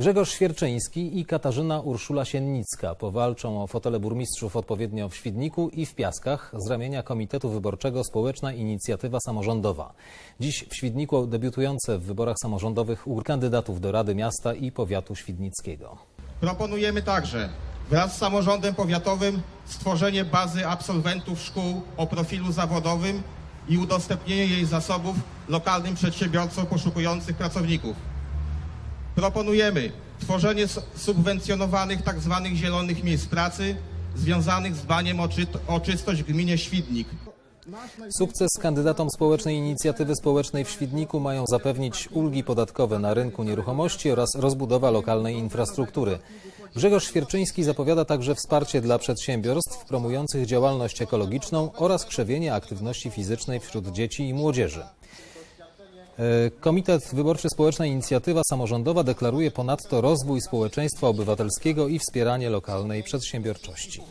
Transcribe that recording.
Grzegorz Świerczyński i Katarzyna Urszula Siennicka powalczą o fotele burmistrzów odpowiednio w Świdniku i w Piaskach z ramienia Komitetu Wyborczego Społeczna Inicjatywa Samorządowa. Dziś w Świdniku debiutujące w wyborach samorządowych u kandydatów do Rady Miasta i Powiatu Świdnickiego. Proponujemy także wraz z samorządem powiatowym stworzenie bazy absolwentów szkół o profilu zawodowym i udostępnienie jej zasobów lokalnym przedsiębiorcom poszukujących pracowników. Proponujemy tworzenie subwencjonowanych tzw. zielonych miejsc pracy związanych z dbaniem o, czy- o czystość w gminie Świdnik. Sukces kandydatom Społecznej Inicjatywy Społecznej w Świdniku mają zapewnić ulgi podatkowe na rynku nieruchomości oraz rozbudowa lokalnej infrastruktury. Grzegorz Świerczyński zapowiada także wsparcie dla przedsiębiorstw promujących działalność ekologiczną oraz krzewienie aktywności fizycznej wśród dzieci i młodzieży. Komitet Wyborczy Społeczna Inicjatywa Samorządowa deklaruje ponadto rozwój społeczeństwa obywatelskiego i wspieranie lokalnej przedsiębiorczości.